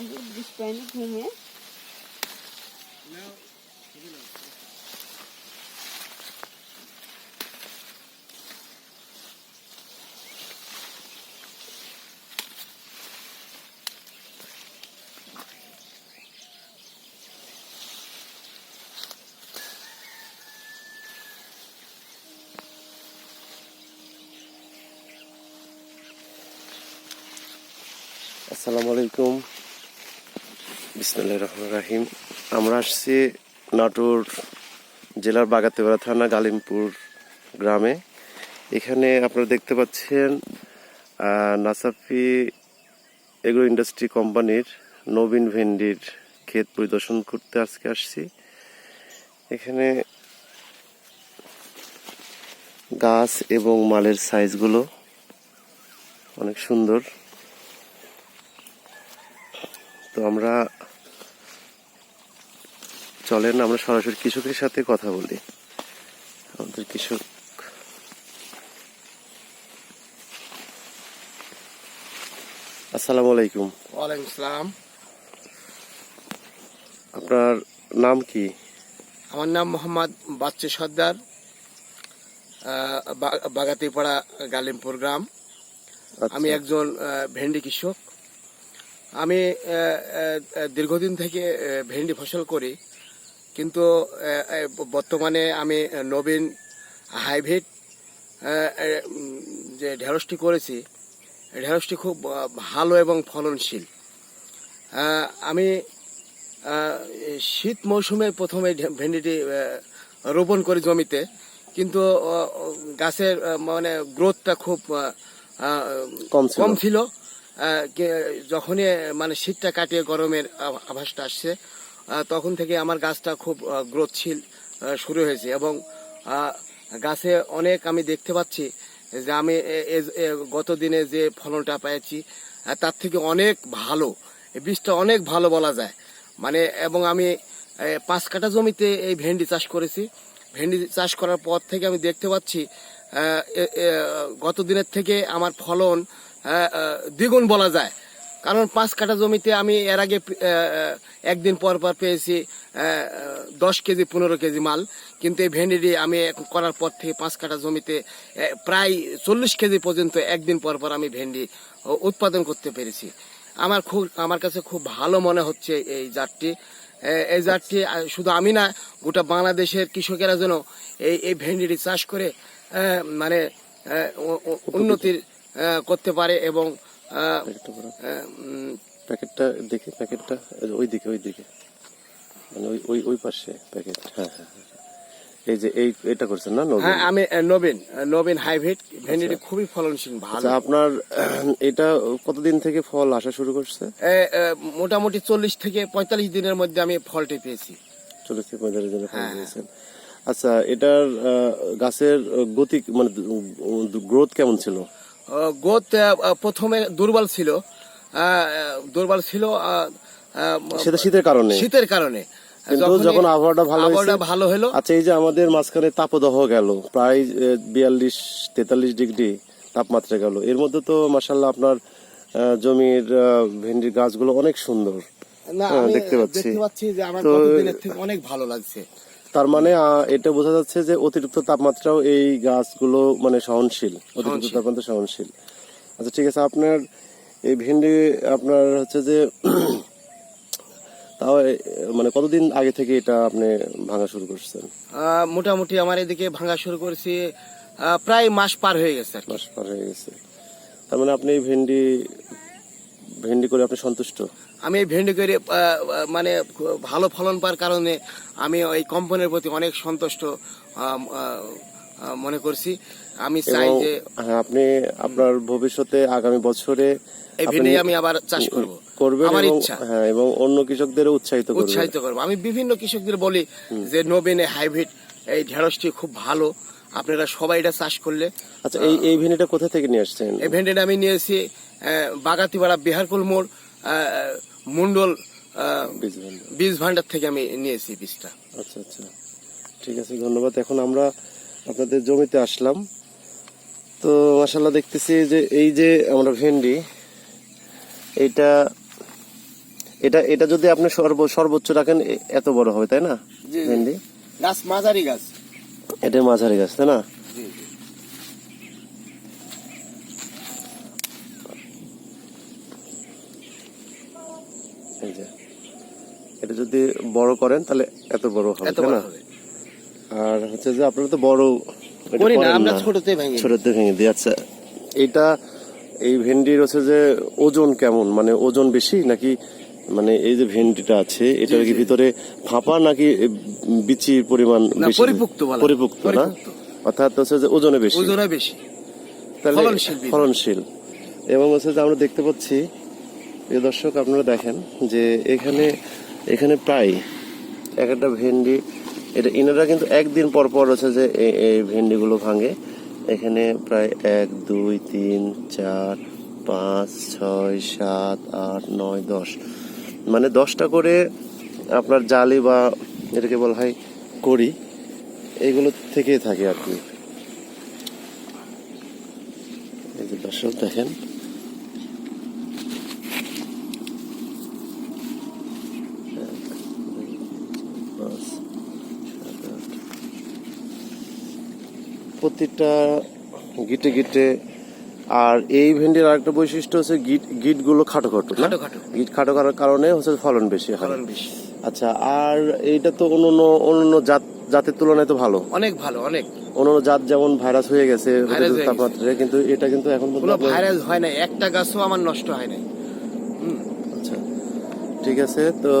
বৃষ্টি ঘুমে আসসালামু আলাইকুম। বিসমুল্লাহ রহমান রাহিম। আমরা আসছি নাটোর জেলার বাগাতেপাড়া থানা, গালিমপুর গ্রামে। এখানে আপনারা দেখতে পাচ্ছেন নাসাফি এগ্রো ইন্ডাস্ট্রি কোম্পানির নবীন ভেন্ডির ক্ষেত পরিদর্শন করতে আজকে আসছি। এখানে গাছ এবং মালের সাইজগুলো অনেক সুন্দর। তো আমরা চলেন আমরা সরাসরি কৃষকের সাথে কথা বলি। আমাদের কৃষক আসসালামু আলাইকুম। ওয়ালাইকুম আসসালাম আপনার নাম কি? আমার নাম মোহাম্মদ বাচ্চু সর্দার বাগাতিপাড়া গালিমপুর গ্রাম। আচ্ছা, আমি একজন ভেন্ডি কৃষক। আমি দীর্ঘদিন থেকে ভেন্ডি ফসল করি। কিন্তু বর্তমানে আমি নবীন হাইব্রিড যে ঢেঁড়সটি করেছি ঢেঁড়সটি খুব ভালো এবং ফলনশীল। আমি শীত মৌসুমে প্রথমে ভেন্ডিটি রোপণ করি জমিতে। কিন্তু গাছের মানে গ্রোথটা খুব কম ছিল। কম ছিল। যখনই মানে শীতটা কাটিয়ে গরমের আভাসটা আসছে তখন থেকে আমার গাছটা খুব গ্রোথশীল শুরু হয়েছে এবং গাছে অনেক আমি দেখতে পাচ্ছি যে আমি গত দিনে যে ফলনটা পেয়েছি তার থেকে অনেক ভালো। বীজটা অনেক ভালো বলা যায়। মানে এবং আমি পাঁচ কাঠা জমিতে এই ভেন্ডি চাষ করেছি। ভেন্ডি চাষ করার পর থেকে আমি দেখতে পাচ্ছি গত দিনের থেকে আমার ফলন দ্বিগুণ বলা যায়। কারণ পাঁচ কাঠা জমিতে আমি এর আগে একদিন পর পর পেয়েছি দশ কেজি, পনেরো কেজি মাল। কিন্তু এই ভেন্ডিটি আমি করার পর থেকে পাঁচ কাঠা জমিতে প্রায় চল্লিশ কেজি পর্যন্ত একদিন পর পর আমি ভেন্ডি উৎপাদন করতে পেরেছি। আমার খুব, আমার কাছে খুব ভালো মনে হচ্ছে এই জাতটি। এই জাতটি শুধু আমি না, গোটা বাংলাদেশের কৃষকেরা যেন এই এই ভেন্ডিটি চাষ করে মানে উন্নতির করতে পারে এবং প্যাকেটটা দেখি প্যাকেটটা ওই দিকে ওই দিকে মানে ওই ওই ওই পাশে প্যাকেট হ্যাঁ হ্যাঁ হ্যাঁ। এই যে এই এটা করছেন না নবীন? হ্যাঁ আমি নবীন নবীন হাইব্রিড ভেন্ডিটি খুবই ফলনশীল ভালো। আচ্ছা আপনার এটা কতদিন থেকে ফল আসা শুরু করছে? মোটামুটি চল্লিশ থেকে পঁয়তাল্লিশ দিনের মধ্যে আমি ফলটি পেয়েছি। চল্লিশ থেকে পঁয়তাল্লিশ দিনে ফল হ্যাঁ। দিয়েছেন আচ্ছা এটার গাছের গতি মানে গ্রোথ কেমন ছিল? গোত প্রথমে দুর্বল ছিল। দুর্বল ছিল সেটা শীতের কারণে। শীতের কারণে। কিন্তু যখন আবহাওয়াটা ভালো আবহাওয়াটা ভালো হলো আচ্ছা এই যে আমাদের মাঝখানে তাপদাহ গেল প্রায় বিয়াল্লিশ তেতাল্লিশ ডিগ্রি তাপমাত্রা গেল। এর মধ্যে তো মাসাল্লাহ আপনার জমির ভেন্ডির গাছগুলো অনেক সুন্দর। হ্যাঁ, দেখতে পাচ্ছি। দেখতে পাচ্ছি যে আমার অনেক ভালো লাগছে। তার মানে এটা বোঝা যাচ্ছে যে অতিরিক্ত তাপমাত্রাও এই গাছগুলো মানে সহনশীল অতিরিক্ত। তাপমাত্রা সহনশীল। আচ্ছা ঠিক আছে আপনার এই ভেন্ডি আপনার হচ্ছে যে তাও মানে কতদিন আগে থেকে এটা আপনি ভাঙা শুরু করছেন? মোটামুটি আমার এদিকে ভাঙা শুরু করেছি প্রায় মাস পার হয়ে গেছে মাস পার হয়ে গেছে। তার মানে আপনি ভেন্ডি ভেন্ডি করে আপনি সন্তুষ্ট? আমি এই ভেন্ডি করে মানে ভালো ফলন পাওয়ার কারণে আমি ওই কোম্পানির প্রতি অনেক সন্তুষ্ট মনে করছি। আমি চাই যে হ্যাঁ, আপনি আপনার ভবিষ্যতে আগামী বছরে এই ভেন্ডি আমি আবার চাষ করব। করবেন আমার ইচ্ছা। হ্যাঁ এবং অন্য কৃষকদের উৎসাহিত করবেন। উৎসাহিত করব। আমি বিভিন্ন কৃষকদের বলি যে নবীনে হাইব্রিড এই ঢেঁড়সটি খুব ভালো। আপনারা সবাই এটা চাষ করলে আচ্ছা এই এই ভেন্ডিটা কোথা থেকে নিয়ে আসছেন? এই ভেন্ডিটা আমি নিয়েছি বাগাতিপাড়া বিহারকুল মোড় মন্ডল বীজ ভান্ডার। থেকে আমি নিয়েছি বীজটা। আচ্ছা আচ্ছা। ঠিক আছে ধন্যবাদ। এখন আমরা আপনাদের জমিতে আসলাম। তো মাসাল্লাহ দেখতেছি যে এই যে আমরা ভেন্ডি এইটা এটা এটা যদি আপনি সর্ব সর্বোচ্চ রাখেন এত বড় হবে তাই না। ভেন্ডি? গাছ মাঝারি গাছ। এটা মাঝারি গাছ তাই না জি, জি। এই যে এটা যদি বড় করেন তাহলে এত বড় হবে তাই না? আর হচ্ছে যে আপনারা তো বড় করি না আমরা ছোটতে ভেঙে দিই। ছোটতে ভেঙে দিই আচ্ছা। এটা এই ভেন্ডির হচ্ছে যে ওজন কেমন? মানে ওজন বেশি নাকি মানে এই যে ভেন্ডিটা আছে এটার কি ভিতরে ফাঁপা নাকি বিচির পরিমাণ বেশি? পরিপুক্ত পরিপুক্ত না? অর্থাৎ হচ্ছে যে ওজনে বেশি। ওজনে বেশি। তাহলে ফলনশীল ফলনশীল। এবং হচ্ছে যে আমরা দেখতে পাচ্ছি দর্শক আপনারা দেখেন যে এখানে এখানে প্রায় এক একটা ভেন্ডি, এটা ইনারা কিন্তু একদিন পর পর হচ্ছে যে এই- ভেন্ডিগুলো ভাঙে। এখানে প্রায় এক, দুই, তিন, চার, পাঁচ, ছয়, সাত, আট, নয়, দশ। মানে দশটা করে আপনার জালি বা এটাকে বলা হয় করি এগুলো থেকে থাকে আর কি। দর্শক দেখেন এক, দুই, পাঁচ, সাত, আট। প্রতিটা গিটে গিটে আর এই ভেন্ডির আরেকটা বৈশিষ্ট্য হচ্ছে গিট গিটগুলো খাটো খাটো না। গিট খাটো করার কারণে হচ্ছে ফলন বেশি হয়। আচ্ছা আর এইটা তো অন্য অন্য জাত জাতের তুলনায় তো ভালো। অনেক ভালো অনেক। অন্য জাত যেমন ভাইরাস হয়ে গেছে তাপমাত্রায় কিন্তু এটা কিন্তু এখন ভাইরাস হয় না একটা গাছও আমার নষ্ট হয় না আচ্ছা ঠিক আছে তো